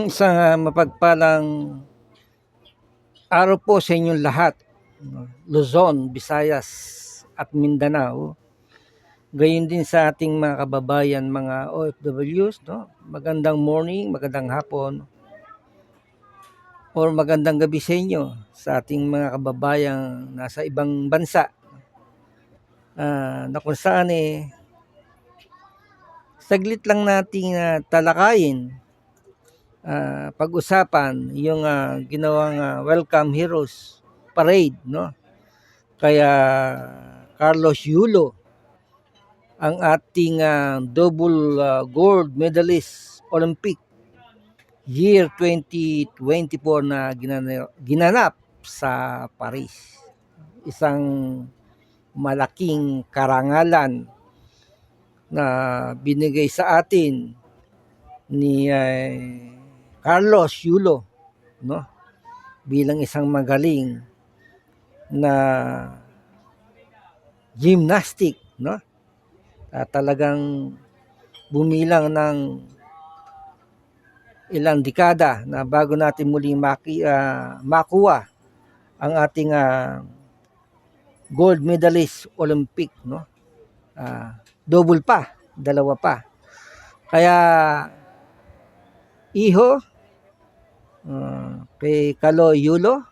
Isang ah, mapagpalang araw po sa inyong lahat. Luzon, Visayas at Mindanao. Gayon din sa ating mga kababayan, mga OFWs. No? Magandang morning, magandang hapon, or magandang gabi sa inyo sa ating mga kababayang nasa ibang bansa. Ah, na kung saan eh, saglit lang nating ah, talakayin ah, pag-usapan yung ah, ginawang ah, Welcome Heroes Parade, no? Kaya Carlos Yulo, ang ating ah, double ah, gold medalist Olympic year 2024 na ginana- ginanap sa Paris. Isang malaking karangalan na binigay sa atin ni eh, Carlos Yulo no? Bilang isang magaling na gymnastic no? At talagang bumilang ng ilang dekada na bago natin muling maki, ah, makuha ang ating ah, gold medalist Olympic no? Ah, double pa dalawa pa. Kaya iho ah, kay Kalo Yulo.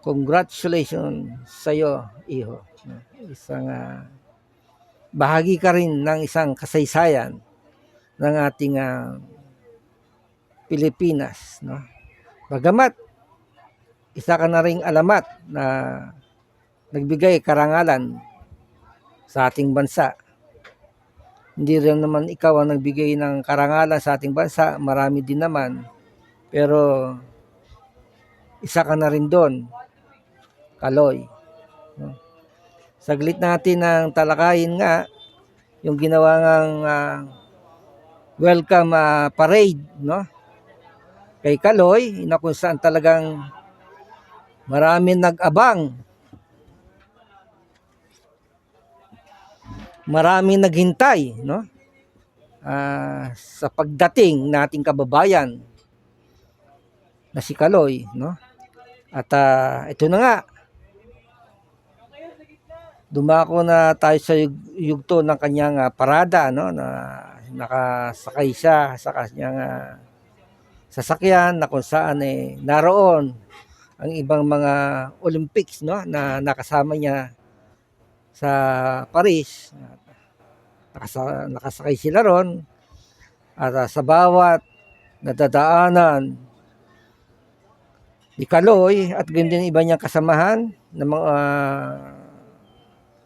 Congratulations sa iyo iho. Isang ah, bahagi ka rin ng isang kasaysayan ng ating ah, Pilipinas no? Bagamat isa ka na ring alamat na nagbigay karangalan sa ating bansa. Hindi rin naman ikaw ang nagbigay ng karangalan sa ating bansa, marami din naman. Pero isa ka na rin doon, Kaloy. Saglit natin ang talakayin nga yung ginawa ng welcome ah, parade no kay Kaloy na kung saan talagang marami nag-abang marami naghintay no? Ah, sa pagdating nating kababayan na si Kaloy no? At ah, ito na nga. Dumako na tayo sa yug- yugto ng kanyang ah, parada no? Na nakasakay siya sa kanyang ah, sasakyan na kung saan eh naroon ang ibang mga Olympics no? Na nakasama niya sa Paris. Nakasa, nakasakay sila ron. At ah, sa bawat nadadaanan ni Kaloy at ganyan iba niyang kasamahan ng mga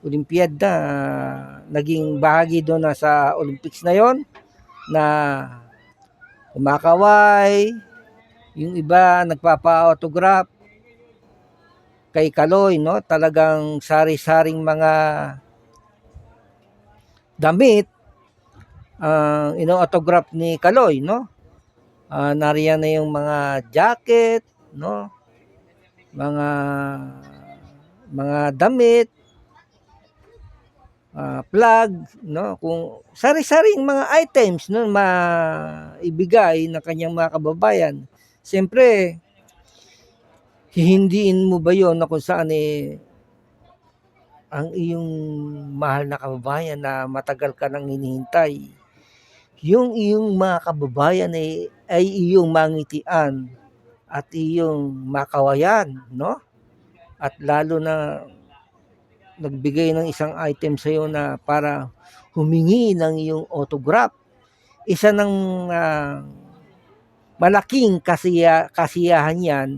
Olympiad na ah, naging bahagi doon na sa Olympics na yon na kumakaway yung iba nagpapa-autograph kay Kaloy no talagang sari-saring mga damit ang ino-autograph ni Kaloy, no? Ah, nariyan na yung mga jacket, no? Mga mga damit, ah, plug, no? Kung sari-saring mga items no maibigay ng kanyang mga kababayan. Siyempre, hihindiin mo ba 'yon na kung saan eh ang iyong mahal na kababayan na matagal ka nang hinihintay, yung iyong mga kababayan ay, ay iyong mangitian at iyong makawayan, no? At lalo na nagbigay ng isang item sa iyo na para humingi ng iyong autograph. Isa ng ah, malaking kasiya, kasiyahan yan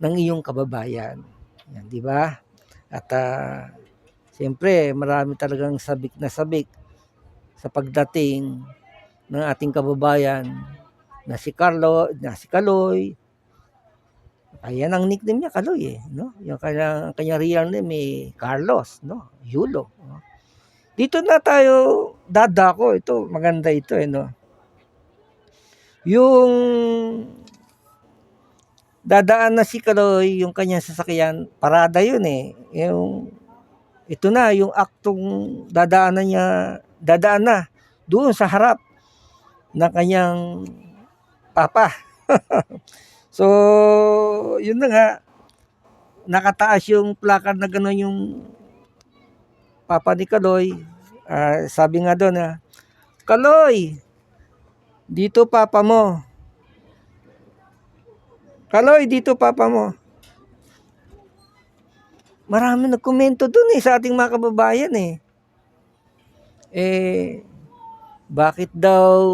ng iyong kababayan. Yan, di ba? At ah, siyempre, marami talagang sabik na sabik sa pagdating ng ating kababayan na si Carlo, na si Kaloy. Ayan ang nickname niya, Kaloy eh. No? Yung kanya, kanya real name eh, Carlos, no? Yulo. No? Dito na tayo dadako. Ito, maganda ito eh, no? Yung dadaan na si Kaloy, yung kanyang sasakyan, parada yun eh. Yung, ito na, yung aktong dadaanan niya, dadaan na, doon sa harap ng kanyang papa. so, yun na nga, nakataas yung placard na gano'n yung papa ni Kaloy. Ah, sabi nga doon Kaloy, dito papa mo. Kaloy, dito papa mo. Marami nagkomento doon eh sa ating mga kababayan eh. Eh, bakit daw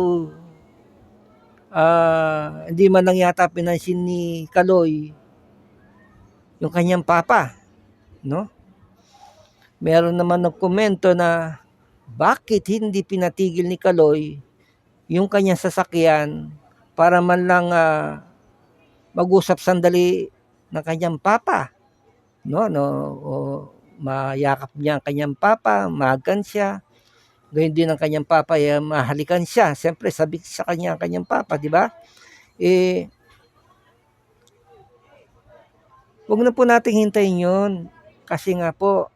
ah, hindi man lang yata pinansin ni Kaloy yung kanyang papa, no? Meron naman nagkomento na bakit hindi pinatigil ni Kaloy yung kanyang sasakyan para man lang ah, mag-usap sandali ng kanyang papa, no? No, o mayakap niya ang kanyang papa, magan siya. Gayun din ang kanyang papa, eh, mahalikan siya. Siyempre, sabik sa kanya ang kanyang papa, di ba? Eh, Huwag na po nating hintayin yun. Kasi nga po,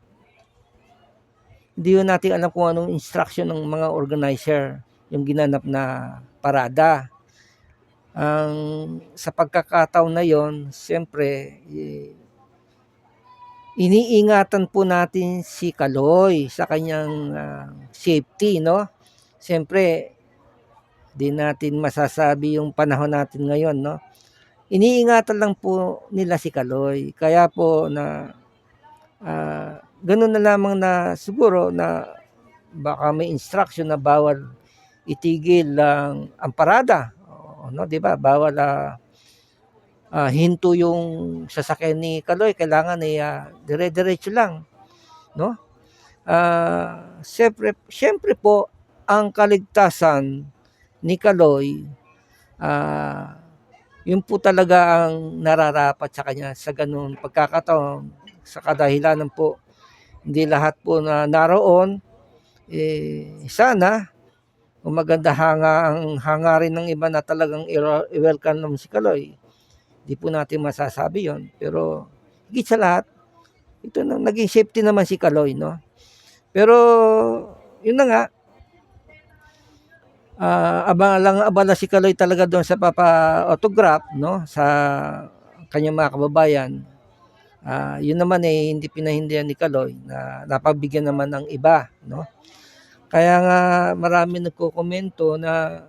hindi yun natin alam kung anong instruction ng mga organizer yung ginanap na parada. Ang sa pagkakataon na yon, siyempre, eh, iniingatan po natin si Kaloy sa kanyang ah, safety, no? Siyempre, di natin masasabi yung panahon natin ngayon, no? iniingatan lang po nila si Kaloy. Kaya po na ah, ganun na lamang na siguro na baka may instruction na bawal itigil lang ang parada. No, 'di ba? Bawal ah, ah, hinto yung sasakyan ni Kaloy, kailangan ay ah, dire-diretso lang, no? Ah, syempre, syempre po ang kaligtasan ni Kaloy ah yun po talaga ang nararapat sa kanya sa ganun pagkakataon sa kadahilanan po hindi lahat po na naroon eh sana maganda hanga ang hangarin ng iba na talagang i-welcome naman si Kaloy di po natin masasabi yon pero higit sa lahat ito na naging safety naman si Kaloy no pero yun na nga ah abang lang abala si Kaloy talaga doon sa papa-autograph, no? Sa kanyang mga kababayan. Ah, yun naman eh, hindi pinahindihan ni Kaloy na napabigyan naman ng iba, no? Kaya nga marami nagko-komento na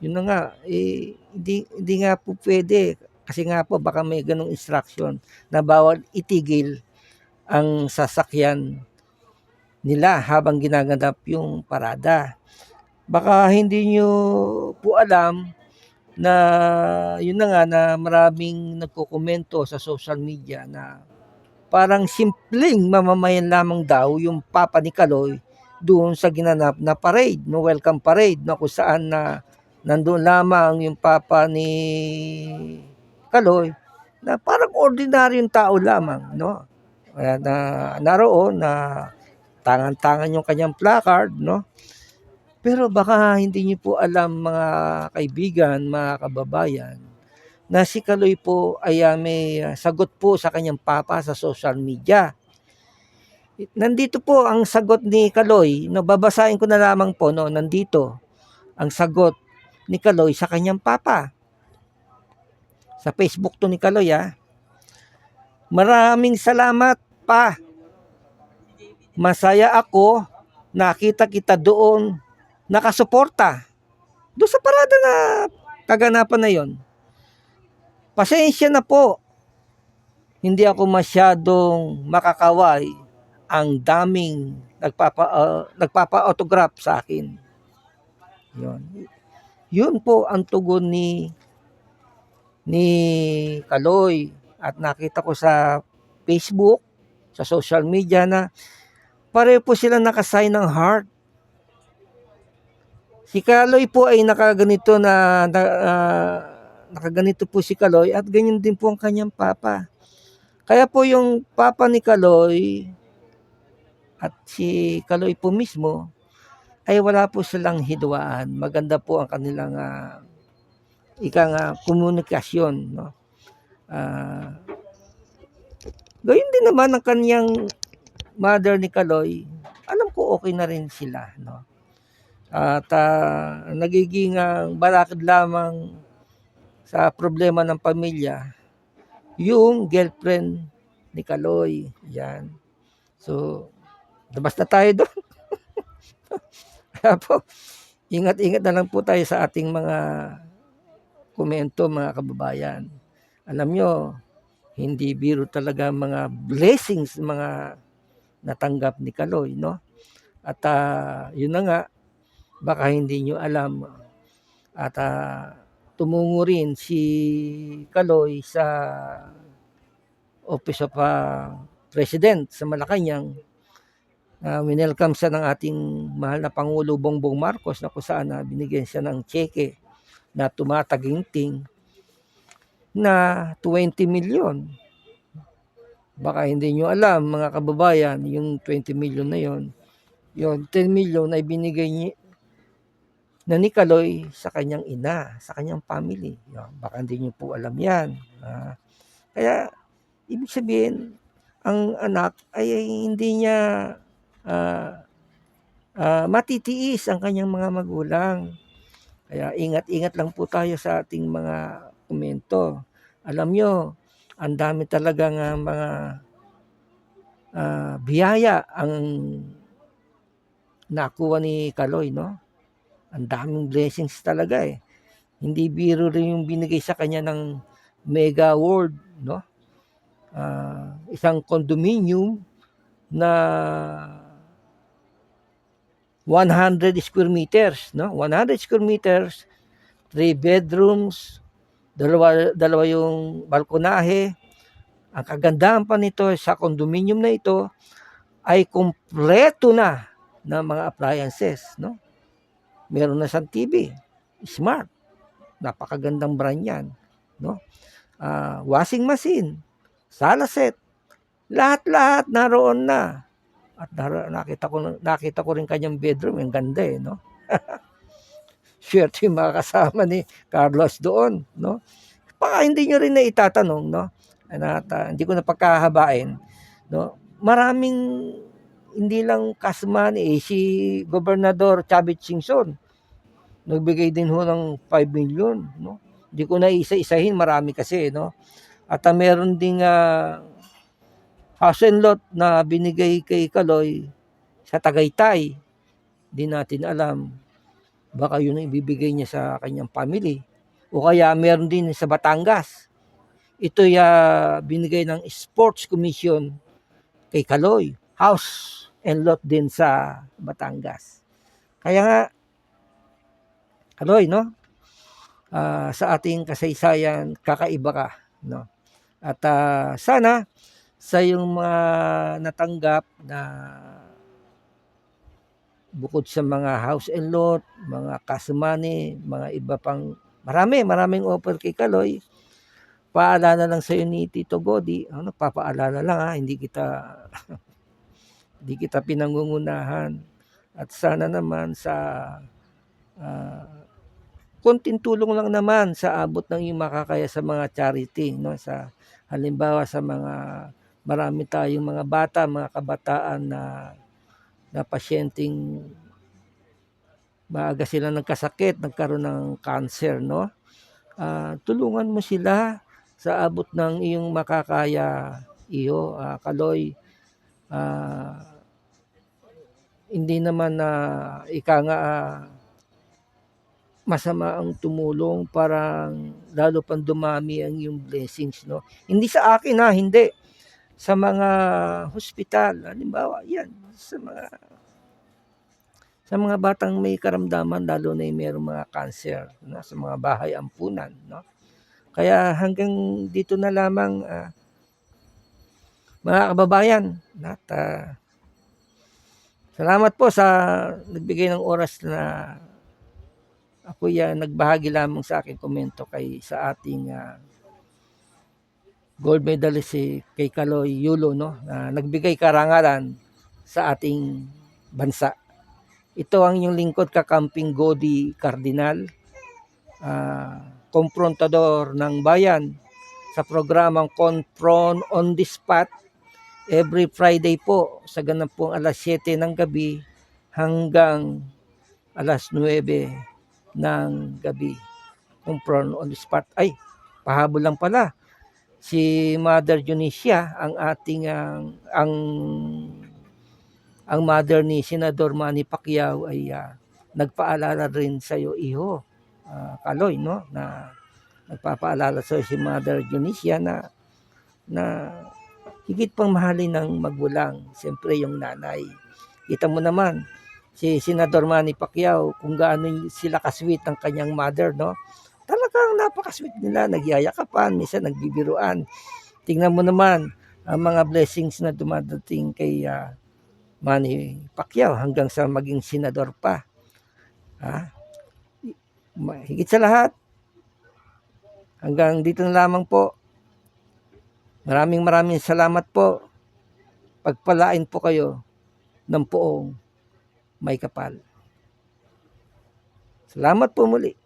yun na nga, eh, hindi, hindi nga po pwede. Kasi nga po, baka may ganong instruction na bawal itigil ang sasakyan nila habang ginaganap yung parada baka hindi nyo po alam na yun na nga na maraming nagkokomento sa social media na parang simpleng mamamayan lamang daw yung Papa ni Kaloy doon sa ginanap na parade, no welcome parade, no kung saan na nandoon lamang yung Papa ni Kaloy na parang ordinaryong tao lamang, no? Kaya na naroon na tangan-tangan yung kanyang placard, no? Pero baka hindi niyo po alam mga kaibigan, mga kababayan, na si Kaloy po ay ah, may ah, sagot po sa kanyang papa sa social media. Nandito po ang sagot ni Kaloy, no, babasahin ko na lamang po, no, nandito ang sagot ni Kaloy sa kanyang papa. Sa Facebook to ni Kaloy, ah. Maraming salamat pa. Masaya ako nakita kita doon nakasuporta doon sa parada na kaganapan na yon. Pasensya na po. Hindi ako masyadong makakaway ang daming nagpapa uh, nagpapa-autograph sa akin. Yun. Yun po ang tugon ni ni Kaloy at nakita ko sa Facebook, sa social media na pareho po sila nakasign ng heart Si Kaloy po ay nakaganito na, na ah, nakaganito po si Kaloy at ganyan din po ang kanyang papa. Kaya po yung papa ni Kaloy at si Kaloy po mismo ay wala po silang hidwaan. Maganda po ang kanilang uh, ikang uh, komunikasyon. No? Uh, gayon din naman ang kanyang mother ni Kaloy. Alam ko okay na rin sila. No? At ah, nagiging ah, balakid lamang sa problema ng pamilya yung girlfriend ni Kaloy. Yan. So, labas na tayo doon. Kaya po, ingat-ingat na lang po tayo sa ating mga komento mga kababayan. Alam nyo, hindi biro talaga mga blessings mga natanggap ni Kaloy, no? At ah, yun na nga, baka hindi nyo alam at ah, tumungo rin si Kaloy sa Office of ah, President sa Malacanang. Uh, winelcome siya ng ating mahal na Pangulo Bongbong Marcos na kung saan na binigyan siya ng cheque na tumataginting na 20 million. Baka hindi nyo alam mga kababayan, yung 20 million na yon, yung 10 million ay binigay niya na ni Kaloy sa kanyang ina, sa kanyang family. Yan, baka hindi nyo po alam yan. Ah, kaya, ibig sabihin, ang anak ay, ay hindi niya ah, ah, matitiis ang kanyang mga magulang. Kaya ingat-ingat lang po tayo sa ating mga komento. Alam nyo, ang dami talagang ah, mga ah, biyaya ang nakuha ni Kaloy, no? Ang daming blessings talaga eh. Hindi biro rin yung binigay sa kanya ng Mega World, no? Ah, isang condominium na 100 square meters, no? 100 square meters, 3 bedrooms, dalawa dalawa yung balkonahe. Ang kagandahan pa nito sa condominium na ito ay kumpleto na ng mga appliances, no? Meron na siyang TV, smart. Napakagandang brand 'yan, no? Ah, washing machine, sala set, lahat-lahat naroon na. At nakita ko nakita ko rin kanyang bedroom, ang ganda eh, no? Swerte yung mga kasama ni Carlos doon, no? Baka hindi nyo rin na itatanong, no? At, ah, hindi ko na pagkahabain, no? Maraming hindi lang kasman eh, si Gobernador Chavit Singson. Nagbigay din ho ng 5 million, no? Hindi ko na isa-isahin, marami kasi, no? At ah, meron ding ah, house and lot na binigay kay Kaloy sa Tagaytay. Di natin alam. Baka yun ang ibibigay niya sa kanyang family. O kaya meron din sa Batangas. Ito ya binigay ng Sports Commission kay Kaloy. House and lot din sa Batangas. Kaya nga, Kaloy, no? Ah, sa ating kasaysayan, kakaiba ka, no? At ah, sana sa yung mga natanggap na bukod sa mga house and lot, mga money, mga iba pang marami, maraming offer kay Kaloy. Paalala lang sa iyo ni Tito Godi, ano, papaalala lang ha, hindi kita hindi kita pinangungunahan. At sana naman sa ah, konting tulong lang naman sa abot ng iyong makakaya sa mga charity, no? Sa halimbawa sa mga marami tayong mga bata, mga kabataan na na pasyenteng maaga sila nagkasakit, nagkaroon ng cancer, no? Ah, tulungan mo sila sa abot ng iyong makakaya, iyo, ah, Kaloy. Ah, hindi naman na ika nga ah, masama ang tumulong parang lalo pang dumami ang iyong blessings, no? Hindi sa akin ha, hindi sa mga hospital, halimbawa, yan, sa mga sa mga batang may karamdaman, lalo na yung mayroong mga cancer, no? sa mga bahay ampunan. No? Kaya hanggang dito na lamang, ah, mga kababayan, at, ah, salamat po sa nagbigay ng oras na ako yan, nagbahagi lamang sa aking komento kay sa ating ah, gold medalist si kay Kaloy Yulo no na nagbigay karangalan sa ating bansa. Ito ang inyong lingkod kakamping Godi Cardinal, ah, komprontador ng bayan sa programang Confront on the Spot every Friday po sa ganang pong alas 7 ng gabi hanggang alas 9 ng gabi. Confirm on the spot. Ay, pahabol lang pala. Si Mother Junicia, ang ating ang ang ang mother ni Senador Manny Pacquiao ay ah, nagpaalala rin sa iyo iho, ah, Kaloy, no? Na nagpapaalala sa si Mother Junicia na na higit pang mahalin ng magulang, siyempre yung nanay. Kita mo naman, si Senador Manny Pacquiao, kung gaano sila kasweet ng kanyang mother, no? Talagang napakasweet nila, nagyayakapan, minsan nagbibiruan. Tingnan mo naman, ang mga blessings na dumadating kay ah, Manny Pacquiao hanggang sa maging senador pa. Ha? Higit sa lahat, hanggang dito na lamang po. Maraming maraming salamat po. Pagpalain po kayo ng poong may kapal. Salamat po muli.